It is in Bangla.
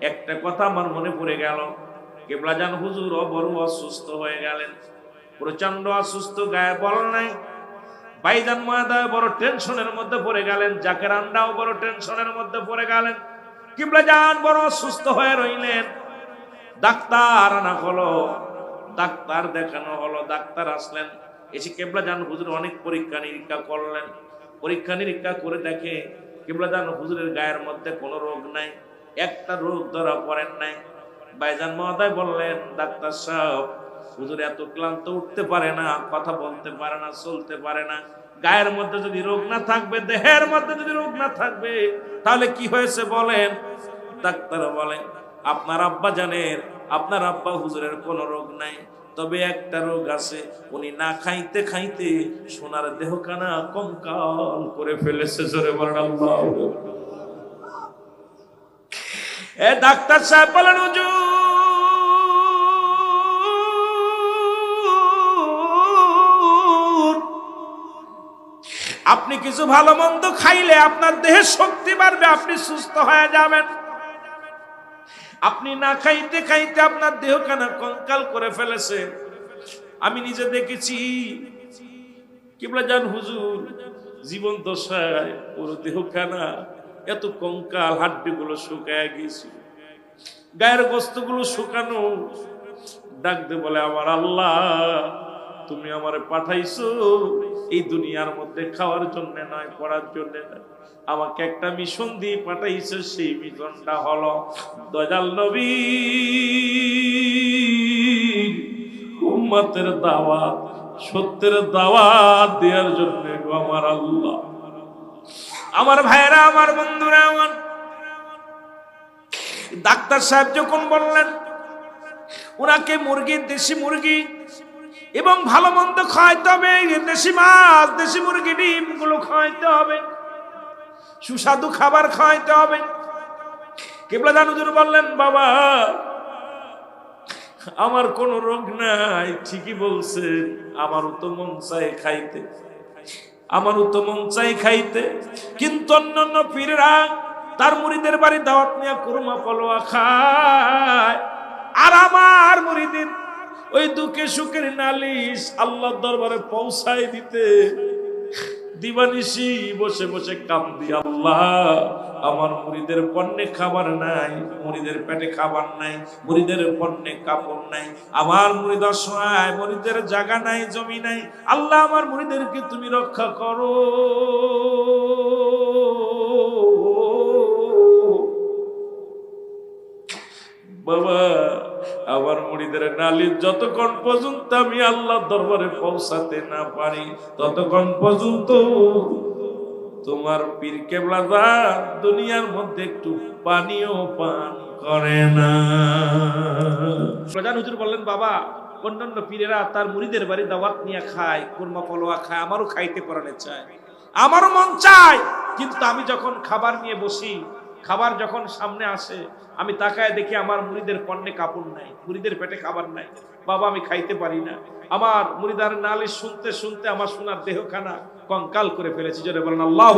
একটা কথা আমার মনে পড়ে গেল। কেবলাজান হুজুর বড় অসুস্থ হয়ে গেলেন। প্রচণ্ড অসুস্থ, গায়ে বল নাই। বাইজান মহাদয় বড় টেনশনের মধ্যে পড়ে গেলেন। জাকের আন্ডাও বড় টেনশনের মধ্যে পড়ে গেলেন। কিবলাজান বড় অসুস্থ হয়ে রইলেন। ডাক্তার আনা হলো, ডাক্তার দেখানো হলো, ডাক্তার আসলেন। এসে কেবলাজান হুজুর অনেক পরীক্ষা নিরীক্ষা করলেন। পরীক্ষা নিরীক্ষা করে দেখে কেবলাজান হুজুরের গায়ের মধ্যে কোনো রোগ নাই। একটা রোগ ধরা পড়েন নাই। বাইজান মহোদয় বললেন, ডাক্তার সাহেব, হুজুর এত ক্লান্ত উঠতে পারে না, কথা বলতে পারে না, চলতে পারে না। গায়ের মধ্যে যদি রোগ না থাকবে, দেহের মধ্যে যদি রোগ না থাকবে, তাহলে কি হয়েছে বলেন? ডাক্তার বলেন, আপনার আব্বা জানের, আপনার আব্বা হুজুরের কোনো রোগ নাই। তবে একটা রোগ আছে, উনি না খাইতে খাইতে সোনার দেহখানা কঙ্কাল করে ফেলেছে, জোরে বলেন আল্লাহ এ ডাক্তার সাহেব বলেন আপনি কিছু ভালো মন্দ খাইলে আপনার দেহে শক্তি বাড়বে, আপনি সুস্থ হয়ে যাবেন। আপনি না খাইতে খাইতে আপনার দেহখানা কঙ্কাল করে ফেলেছে। আমি নিজে দেখেছি। কি বলে জান, হুজুর, জীবন দশায় পুরো দেহখানা এত কঙ্কাল হাড্ডিগুলো শুকায় গেছে গায়ের গোস্তগুলো শুকানো। ডাকতে বলে, আমার আল্লাহ, তুমি আমারে পাঠাইছো এই দুনিয়ার মধ্যে খাওয়ার জন্য নয়, পড়ার জন্য নয়। আমাকে একটা মিশন দিয়ে পাঠাইছো, সেই মিশনটা হলো দয়াল নবী। উম্মতের দাওয়াত, সত্যের দাওয়াত দেওয়ার জন্য আমার আল্লাহ। আমার ভাইরা আমার বন্ধুরা, আমার ডাক্তার সাহেব যখন বললেন, ওনাকে মুরগি, দেশি মুরগি এবং ভালো মন্দ খাওয়াইতে হবে দেশি মাছ, দেশি মুরগি ডিমগুলো খাওয়াইতে হবে, সুস্বাদু খাবার খাওয়াইতে হবে। কেবলা দানুজুর বললেন, বাবা, আমার কোনো রোগ নাই, ঠিকই বলছে, আমারও তো মন চাই খাইতে। আমারও তো মন চাই খাইতে। কিন্তু অন্যান্য পীরেরা তার মুড়িদের বাড়ি দাওয়াত নিয়ে কুরমা পলোয়া খায়। আর আমার মুড়িদের ওই দুঃখে সুখের নালিশ আল্লাহর দরবারে পৌঁছায় দিতে। দিবানিসি বসে বসে কান্দি আল্লাহ। আমার মুড়িদের পণ্যে খাবার নাই, মুড়িদের পেটে খাবার নাই, মুড়িদের পণ্যে কাপড় নাই। আমার মুড়িদ অসহায়, মুড়িদের জায়গা নাই, জমি নাই। আল্লাহ আমার মুড়িদেরকে তুমি রক্ষা করো। বাবা আমার মুড়িদের নালির যতক্ষণ পর্যন্ত আমি আল্লাহ দরবারে পৌঁছাতে না পারি, ততক্ষণ পর্যন্ত তোমার পীর কেবলাদা দুনিয়ার মধ্যে একটু পানিও পান করে না। প্রধান হুজুর বললেন, বাবা, অন্যান্য পীরেরা তার মুড়িদের বাড়ি দাওয়াত নিয়ে খায়, কুরমা পলোয়া খায়, আমারও খাইতে পরানে চায়, আমারও মন চায়, কিন্তু আমি যখন খাবার নিয়ে বসি খাবার যখন সামনে আসে, আমি তাকায় দেখি আমার মুড়িদের পণ্যে কাপড় নাই, মুড়িদের পেটে খাবার নাই। বাবা, আমি খাইতে পারি না। আমার মুড়িদার নালিশ শুনতে শুনতে আমার সোনার দেহখানা কঙ্কাল করে ফেলেছি। যেটা বলেন, আল্লাহ